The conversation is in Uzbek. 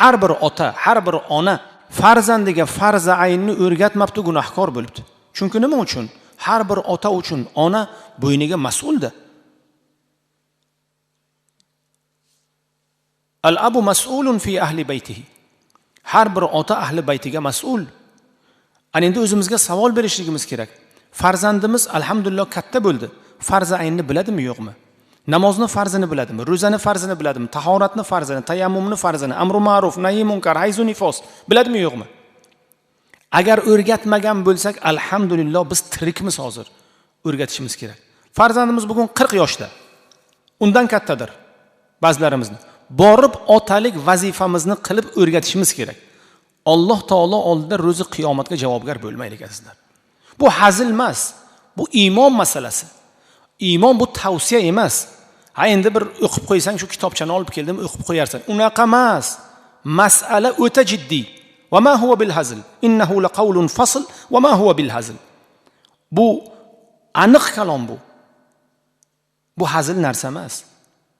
har bir ota har bir ona farzandiga farza aynni o'rgatmabdi gunohkor bo'libdi. Chunki nima uchun? Har bir ota uchun ona bo'yniga mas'ulda al abu mas'ulun fi ahli baytihi. Har bir ota ahli baytiga mas'ul. Ana endi o'zimizga savol berishligimiz kerak. Farzandimiz alhamdulillah katta bo'ldi. Farza aynni biladimi yo'qmi? Namozni farzini biladimi ro'zani farzini biladimi tahoratni farzini tayammumni farzini amru ma'ruf nayi munkar hayzu nifos biladimi yo'qmi? Agar o'rgatmagan bo'lsak alhamdulillah biz tirikmiz hozir o'rgatishimiz kerak. Farzandimiz bugun qirq yoshda. Undan kattadir ba'zilarimizni. Borib otalik vazifamizni qilib o'rgatishimiz kerak. Alloh taolo oldida ro'zi qiyomatga javobgar bo'lmaylik azizlar. Bu hazil emas bu iymon masalasi. Iymon bu tavsiya emas. Ha endi bir o'qib qo'ysang shu kitobchani olib keldim o'qib qo'yarsan unaqa emas masala o'ta jiddiy hazl innahu laqawlun fasl va ma huva bil hazl bu aniq kalom bu bu hazil narsa emas